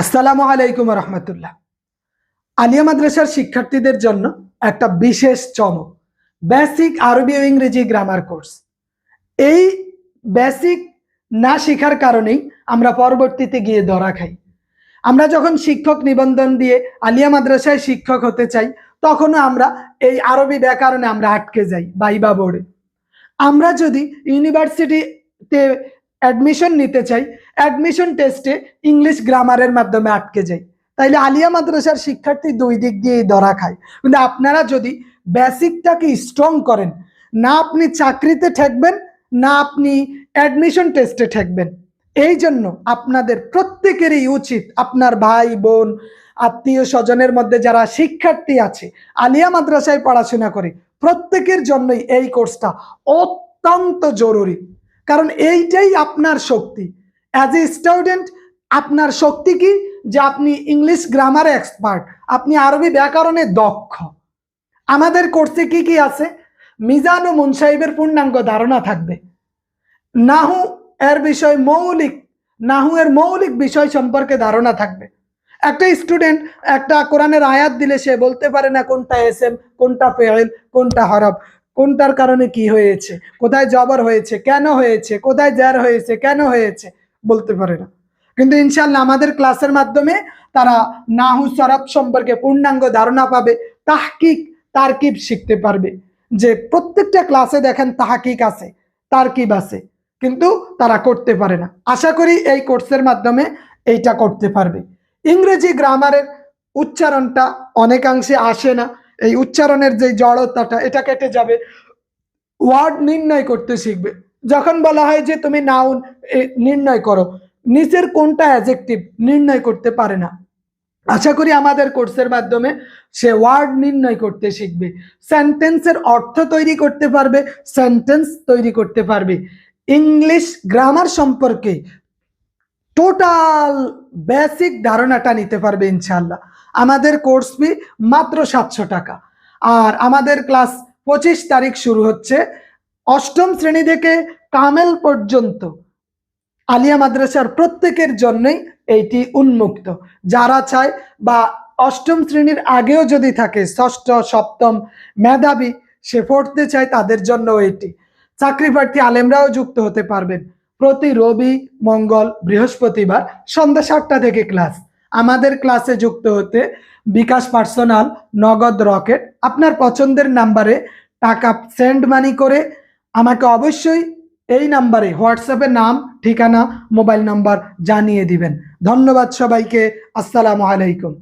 আসসালামু আলাইকুম রহমতুল্লাহ। আলিয়া মাদ্রাসার শিক্ষার্থীদের জন্য একটা বিশেষ চমক বেসিক আরবি ও ইংরেজি গ্রামার কোর্স এই বেসিক না শেখার কারণেই আমরা পরবর্তীতে গিয়ে ধরা খাই। আমরা যখন শিক্ষক নিবন্ধন দিয়ে আলিয়া মাদ্রাসায় শিক্ষক হতে চাই, তখনও আমরা এই আরবি ব্যাকরণে আমরা আটকে যাই, বাইবা বোর্ডে। আমরা যদি ইউনিভার্সিটিতে অ্যাডমিশন নিতে চাই অ্যাডমিশন টেস্টে ইংলিশ গ্রামারের মাধ্যমে আটকে যাই তাইলে আলিয়া মাদ্রাসার শিক্ষার্থী দুই দিক দিয়েই ধরা খায়। কিন্তু আপনারা যদি বেসিকটাকে স্ট্রং করেন, না আপনি চাকরিতে ঠেকবেন, না আপনি অ্যাডমিশন টেস্টে ঠেকবেন। এই জন্য আপনাদের প্রত্যেকেরই উচিত আপনার ভাই, বোন, আত্মীয় স্বজনের মধ্যে যারা শিক্ষার্থী আছে, আলিয়া মাদ্রাসায় পড়াশোনা করে, প্রত্যেকের জন্যই এই কোর্সটা অত্যন্ত জরুরি। কারণ এইটাই আপনার শক্তি। অ্যাজ এ স্টুডেন্ট আপনার শক্তি কি? যে আপনি ইংলিশ গ্রামারে এক্সপার্ট আপনি আরবি ব্যাকরণে দক্ষ। আমাদের কোর্সে কি কি আছে? মিজান ও মুনসাহিবের পূর্ণাঙ্গ ধারণা থাকবে। নাহু এর বিষয় মৌলিক, নাহু এর মৌলিক বিষয় সম্পর্কে ধারণা থাকবে। একটা স্টুডেন্ট একটা কোরআনের আয়াত দিলে সে বলতে পারে না, কোনটা এসএম, কোনটা ফেল কোনটা হরফ, কোনটার কারণে কি হয়েছে, কোথায় জবর হয়েছে, কেন হয়েছে, কোথায় জার হয়েছে, কেন হয়েছে। বলতে পারে না। কিন্তু ইনশাল্লাহ আমাদের ক্লাসের মাধ্যমে তারা নাহু সরব সম্পর্কে পূর্ণাঙ্গ ধারণা পাবে, তাহকিক, তারকিব শিখতে পারবে। যে প্রত্যেকটা ক্লাসে দেখেন তাহকিক আছে, তারকিব আছে, কিন্তু তারা করতে পারে না। আশা করি এই কোর্সের মাধ্যমে এইটা করতে পারবে। ইংরেজি গ্রামারের উচ্চারণটা অনেকাংশে আসে না। এই উচ্চারণের যে জড়তাটা, এটা কেটে যাবে। ওয়ার্ড নির্ণয় করতে শিখবে। যখন বলা হয় যে তুমি নাউন নির্ণয় করো, নিচের কোনটা অ্যাজেক্টিভ নির্ণয় করতে পারে না। আশা করি আমাদের কোর্সের মাধ্যমে সে ওয়ার্ড নির্ণয় করতে শিখবে। সেন্টেন্সের অর্থ তৈরি করতে পারবে সেন্টেন্স তৈরি করতে পারবে। ইংলিশ গ্রামার সম্পর্কে টোটাল বেসিক ধারণাটা নিতে পারবে ইনশাল্লাহ আমাদের কোর্স ফি মাত্র সাতশো টাকা। আর আমাদের ক্লাস পঁচিশ তারিখ শুরু হচ্ছে। অষ্টম শ্রেণি থেকে কামেল পর্যন্ত। আলিয়া মাদ্রাসার প্রত্যেকের জন্যই এইটি উন্মুক্ত। যারা চায় বা অষ্টম শ্রেণির আগেও যদি থাকে, ষষ্ঠ, সপ্তম মেধাবী, সে পড়তে চায় তাদের জন্য এটি চাকরি প্রার্থী আলেমরাও যুক্ত হতে পারবেন। প্রতি রবি, মঙ্গল, বৃহস্পতিবার সন্ধ্যা সাতটা থেকে ক্লাস। আমাদের ক্লাসে যুক্ত হতে বিকাশ পার্সোনাল, নগদ রকেট, আপনার পছন্দের নাম্বারে টাকা সেন্ড মানি করে আমাকে অবশ্যই এই নাম্বারে হোয়াটসঅ্যাপে নাম ঠিকানা মোবাইল নাম্বার জানিয়ে দিবেন। ধন্যবাদ সবাইকে। আসসালামু আলাইকুম।